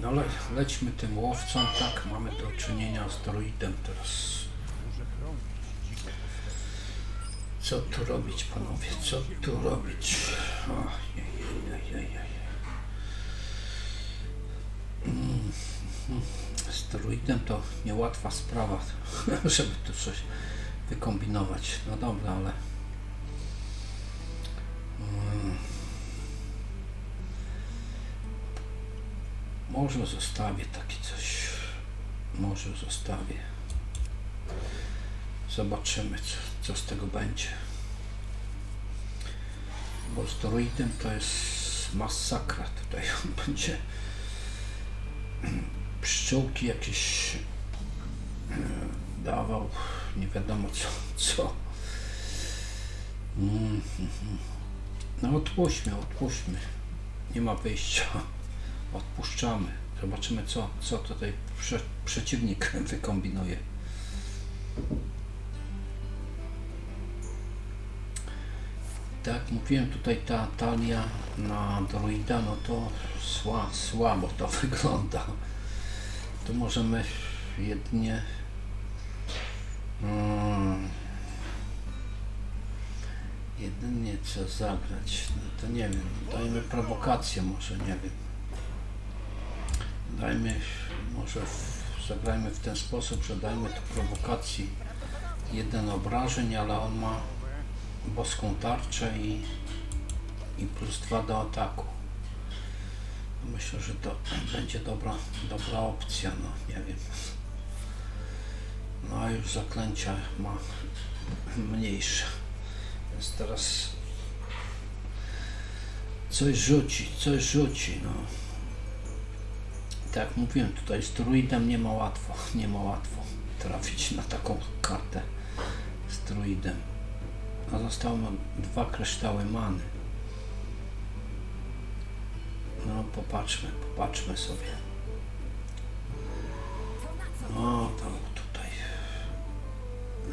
No ale lećmy tym łowcą, tak, mamy do czynienia z droidem teraz. Co tu robić, panowie? Co tu robić? Ojej. Mm, Z droidem to niełatwa sprawa, żeby tu coś wykombinować. No dobra, ale... Może zostawię takie coś. Może zostawię. Zobaczymy, co, co z tego będzie. Bo z droidem to jest masakra. Tutaj będzie pszczółki jakieś e, dawał. Nie wiadomo co. co. Mm, mhm. No odpuśćmy, odpuśćmy. Nie ma wyjścia. Odpuszczamy. Zobaczymy co, co tutaj prze, przeciwnik wykombinuje. Tak mówiłem, tutaj ta talia na droida, no to sła, słabo to wygląda. Tu możemy jedynie mm, jedynie co zagrać, no to nie wiem, dajmy prowokację może, nie wiem. Dajmy, może zagrajmy w ten sposób, że dajmy tu prowokacji jeden obrażeń, ale on ma boską tarczę i, i plus dwa do ataku. Myślę, że to będzie dobra, dobra opcja, no nie wiem. No a już zaklęcia ma mniejsze. Więc teraz coś rzuci, coś rzuci, no. Tak mówiłem, tutaj z druidem nie ma łatwo, nie ma łatwo trafić na taką kartę z druidem. A zostało nam dwa kryształy many. No popatrzmy, popatrzmy sobie. No tam tutaj.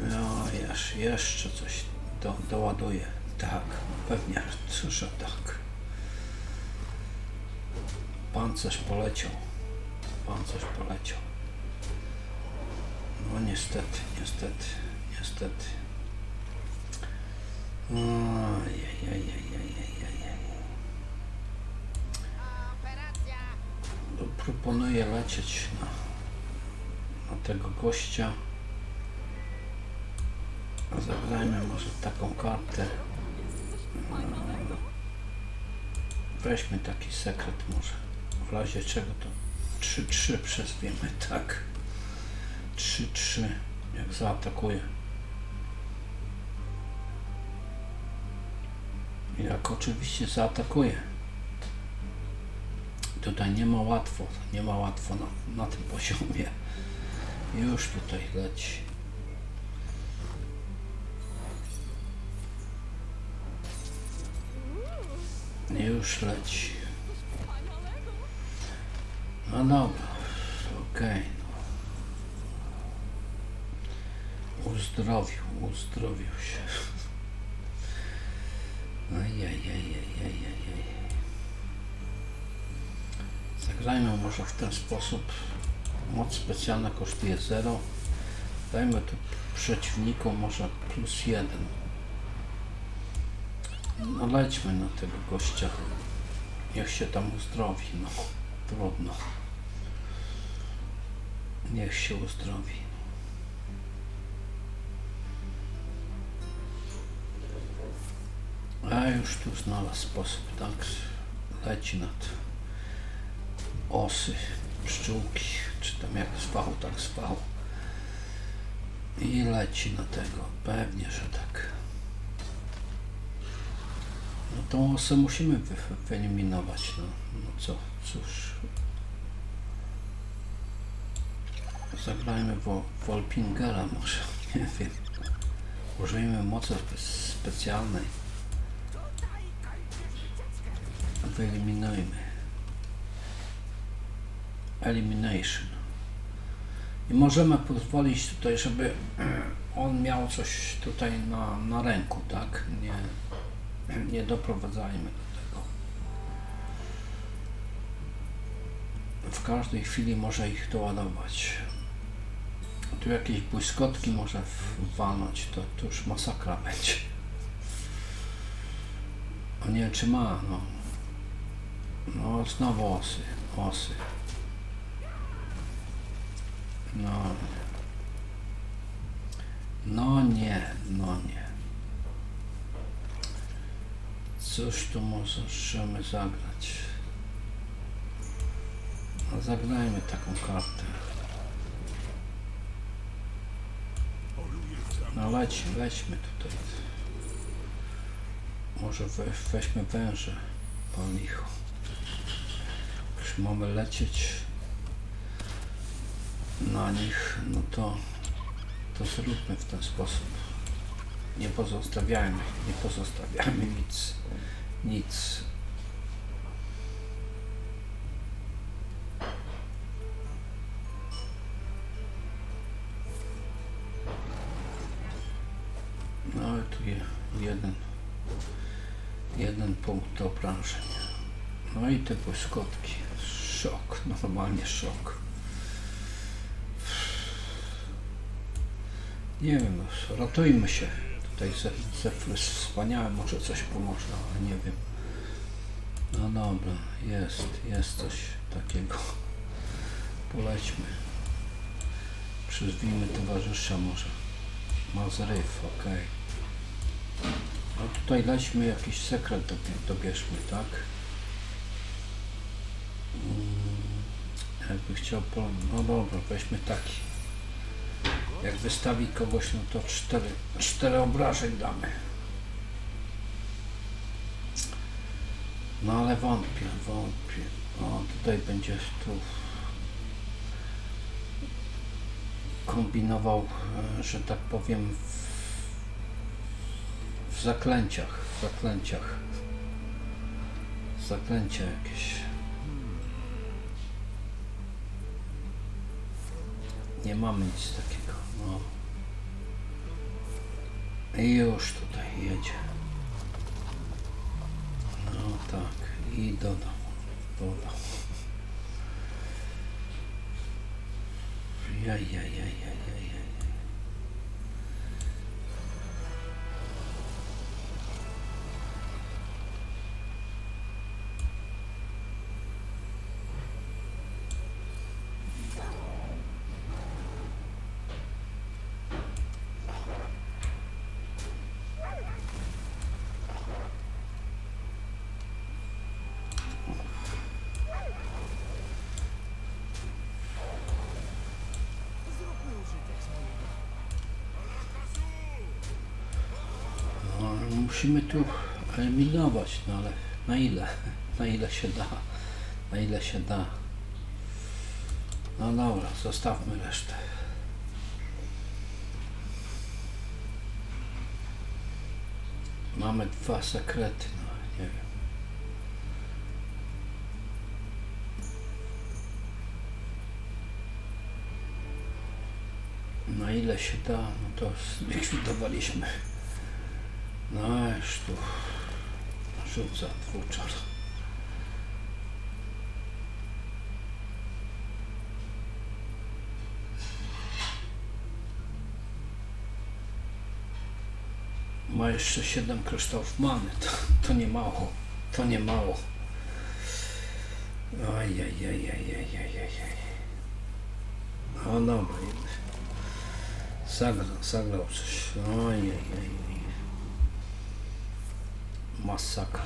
No jeszcze, jeszcze coś do, doładuje. Tak, pewnie, cóż, tak. Pancerz poleciał. Pancerz poleciał. No niestety, niestety, niestety. No, Proponuję lecieć na, na tego gościa. Zagrajmy może taką kartę. Weźmy taki sekret może. W razie czego to 3-3 przezwiemy, tak. 3-3 jak zaatakuje. Jak oczywiście zaatakuje. Tutaj nie ma łatwo, nie ma łatwo na, na tym poziomie. Już tutaj leci. Już leci. No dobra, okej. no. Uzdrowił, uzdrowił się. Ajajajajajajaj. Zagrajmy może w ten sposób. Moc specjalna kosztuje 0. Dajmy tu przeciwnikom może plus 1. No lećmy na tego gościa. Niech się tam uzdrowi. No trudno. Niech się uzdrowi. A już tu znalazł sposób, tak? Leci nad osy, pszczółki, czy tam jak zwał, tak zwał. I leci na tego. Pewnie, że tak. No tą osę musimy wy, wyeliminować. No, no co, cóż. Zagrajmy wo, Wolpingela może, nie wiem. Użyjmy mocy spe- specjalnej. Wyeliminujmy. Elimination. I możemy pozwolić tutaj, żeby on miał coś tutaj na, na ręku, tak? Nie, nie doprowadzajmy do tego. w każdej chwili może ich doładować. Tu jakieś błyskotki może walnąć, to, to już masakra będzie. O nie wiem czy ma, no. No znowu osy, osy. No. No nie, no nie. Cóż tu możemy zagrać? No zagrajmy taką kartę. No leć, lećmy tutaj. Może we, weźmy węże po lichu. Już mamy lecieć na nich, no to, to zróbmy w ten sposób. Nie pozostawiajmy, nie pozostawiajmy nic, nic. No ale tu je, jeden, jeden punkt obrażeń. No i te błyskotki. Szok, normalnie szok. Nie wiem, no, ratujmy się. Tutaj ze- Zefr jest wspaniały, może coś pomoże, ale nie wiem. No dobra, jest, jest coś takiego. Polećmy. Przyzwijmy towarzysza może. Ma zryw, okej. No tutaj lećmy jakiś sekret dobie- dobierzmy, tak? Mm, Jakby chciał. No dobra, weźmy taki. Jak wystawi kogoś, no to cztery, cztery obrażeń damy. No ale wątpię, wątpię. O, tutaj będzie tu kombinował, że tak powiem, w, w zaklęciach, w zaklęciach. Zaklęcia jakieś. Nie mamy nic takiego. No. I już tutaj jedzie. No tak. I dodał. Dodał. Musimy tu eliminować, no ale na ile? Na ile się da? Na ile się da? No dobra, zostawmy resztę. Mamy dwa sekrety, no nie wiem. Na ile się da, no to zlikwidowaliśmy. No już tu rzuca dwuczar. Ma jeszcze 7 kryształów many. To, to nie mało. To nie mało. Ajajajajajajajaj. O dobra. Zagrał, zagrał coś. Ojej. Masakra.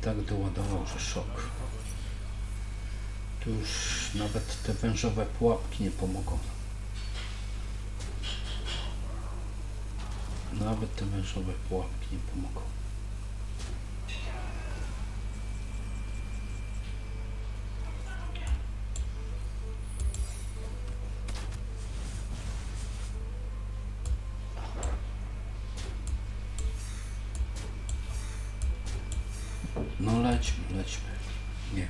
Tak doładował, że szok. Tu już nawet te wężowe pułapki nie pomogą. Nawet te wężowe pułapki nie pomogą. Lećmy, lećmy. Nie wiem.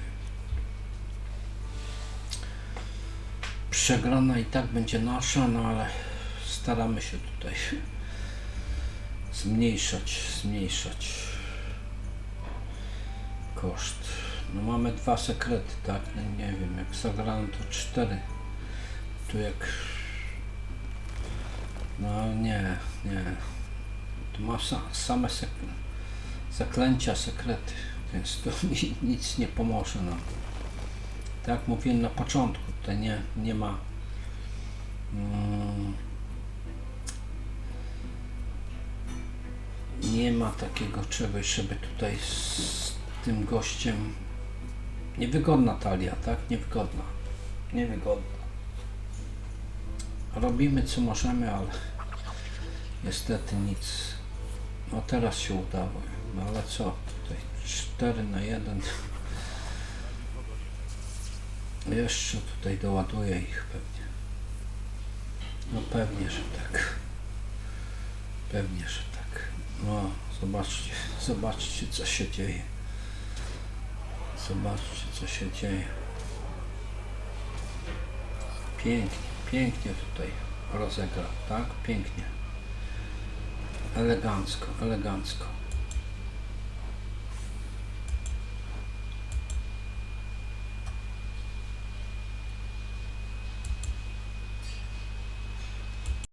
Przegrana i tak będzie nasza, no ale staramy się tutaj zmniejszać, zmniejszać koszt. No mamy dwa sekrety, tak? No, nie wiem, jak zagrano to cztery. Tu jak... No nie, nie. Tu ma sa, same zaklęcia, sekrety, więc to ni, nic nie pomoże nam. Tak jak mówiłem na początku, tutaj nie, nie ma... Mm, nie ma takiego czegoś, żeby tutaj z tym gościem niewygodna talia, tak? Niewygodna. Niewygodna. Robimy co możemy, ale niestety nic. No teraz się udało. No ale co? Tutaj 4 na 1. Jeszcze tutaj doładuję ich pewnie. No pewnie, że tak. Pewnie, że tak. No, zobaczcie, zobaczcie co się dzieje. Zobaczcie co się dzieje. Pięknie, pięknie tutaj rozegrał, tak? Pięknie. Elegancko, elegancko.